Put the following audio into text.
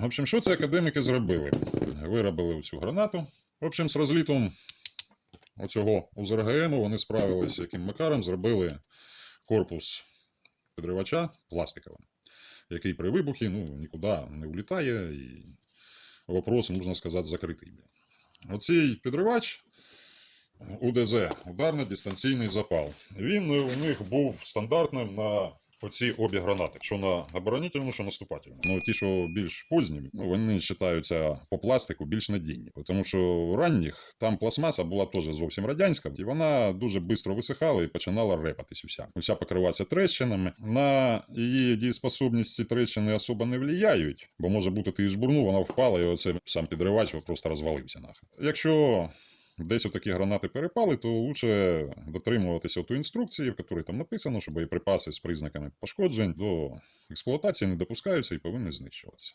В общем, що ці академіки зробили? Виробили цю гранату. В общем, з розлітом оцього УЗРГМ вони справилися, яким макаром зробили корпус підривача пластиковим, який при вибухі ну, нікуди не улітає, і вопрос, можна сказати, закритий. Оцей підривач УДЗ, ударний дистанційний запал. Він у них був стандартним на оці обі гранати, що на оборонительну, що наступательну. Ну, ті, що більш позні, ну, вони вважаються по пластику більш надійні. Тому що у ранніх там пластмаса була теж зовсім радянська, і вона дуже швидко висихала і починала репатись уся. Уся покриватися трещинами. На її дієспособність ці трещини особо не впливають, бо може бути ти і жбурнув, вона впала, і оце сам підривач просто розвалився нахер. Якщо десь отакі гранати перепали, то лучше дотримуватися ту інструкції, в якій там написано, що боєприпаси з признаками пошкоджень до експлуатації не допускаються і повинні знищуватися.